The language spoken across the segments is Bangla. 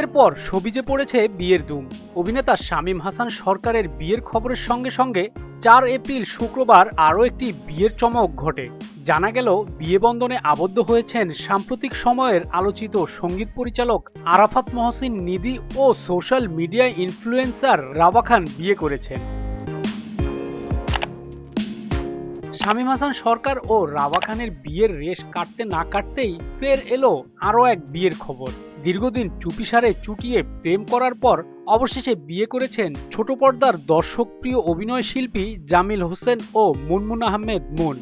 ঈদের পর সবিজে পড়েছে বিয়ের দুম অভিনেতা শামীম হাসান সরকারের বিয়ের খবরের সঙ্গে সঙ্গে চার এপ্রিল শুক্রবার আরও একটি বিয়ের চমক ঘটে। জানা গেল, বিয়ে বন্ধনে আবদ্ধ হয়েছেন সাম্প্রতিক সময়ের আলোচিত সংগীত পরিচালক আরাফাত মহসিন নিধি ও social media influencer Raba Khan বিয়ে করেছেন। শামীম হাসান সরকার ও রাবা খানের বিয়ের রেশ কাটতে না কাটতেই ফের এলো আরও এক বিয়ের খবর। দীর্ঘদিন চুপিসারে চুটিয়ে প্রেম করার পর অবশেষে বিয়ে করেছেন ছোট পর্দার দর্শকপ্রিয় অভিনয় শিল্পী জামিল হোসেন ও মুনমুন আহমেদ মুন।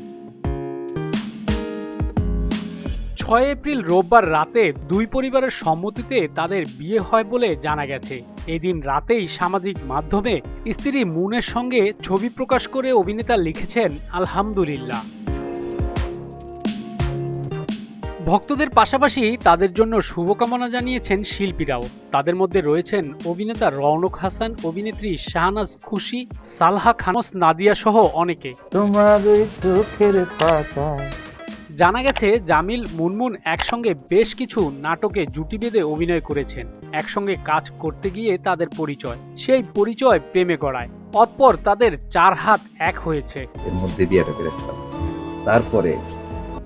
ছয় এপ্রিল রোববার রাতে দুই পরিবারের সম্মতিতে তাদের বিয়ে হয় বলে জানা গেছে। এদিন রাতেই সামাজিক মাধ্যমে স্ত্রী মুনের সঙ্গে ছবি প্রকাশ করে অভিনেতা লিখেছেন, আলহামদুলিল্লাহ। ভক্তদের পাশাপাশি তাদের জন্য শুভকামনা জানিয়েছেন শিল্পীরাও। তাদের মধ্যে রয়েছেন অভিনেতা রৌনক হাসান, অভিনেত্রী শাহনাজ খুশি, সালহা খানস নাদিয়া সহ অনেকে। তোমার চোখের পাতা জানা গেছে জামিল মুনমুন একসঙ্গে বেশ কিছু নাটকে জুটি বেঁধে অভিনয় করেছেন। একসঙ্গে কাজ করতে গিয়ে তাদের পরিচয় সেই পরিচয় প্রেমে গড়ায়। অতপর তাদের চার হাত এক হয়েছে। এর মধ্যে বিয়েটা করেছিলাম তারপরে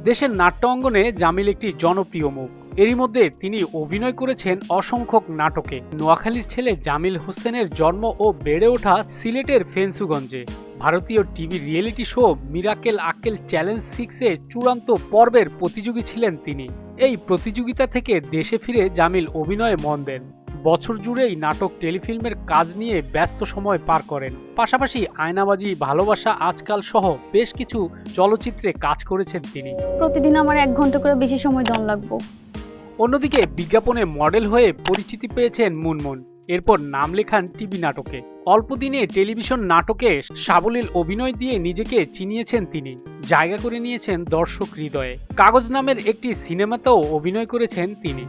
দেশের নাট্য অঙ্গনে জামিল একটি জনপ্রিয় মুখ। এরই মধ্যে তিনি অভিনয় করেছেন অসংখ্য নাটকে। নোয়াখালীর ছেলে জামিল হোসেনের জন্ম ও বেড়ে ওঠা সিলেটের ফেন্সুগঞ্জে। ভারতীয় TV reality show Mirakkel Akkel challenge সিক্সে চূড়ান্ত পর্বের প্রতিযোগী ছিলেন তিনি। এই প্রতিযোগিতা থেকে দেশে ফিরে জামিল অভিনয়ে মন দেন। বছর জুড়েই নাটক টেলিফিল্মের কাজ নিয়ে ব্যস্ত সময় পার করেন। পাশাপাশি আয়নাবাজি ভালোবাসা আজকাল সহ বেশ কিছু চলচ্চিত্রে কাজ করেছেন তিনি। প্রতিদিন আমার এক ঘণ্টা করে বেশি সময় দন লাগবো। অন্যদিকে বিজ্ঞাপনে মডেল হয়ে পরিচিতি পেয়েছেন মুনমুন। এরপর নাম লেখান টিভি নাটকে। অল্প দিনে টেলিভিশন নাটকে সাবলীল অভিনয় দিয়ে নিজেকে চিনিয়েছেন তিনি। জায়গা করে নিয়েছেন দর্শক হৃদয়ে। কাগজ নামের একটি সিনেমাতেও অভিনয় করেছেন তিনি।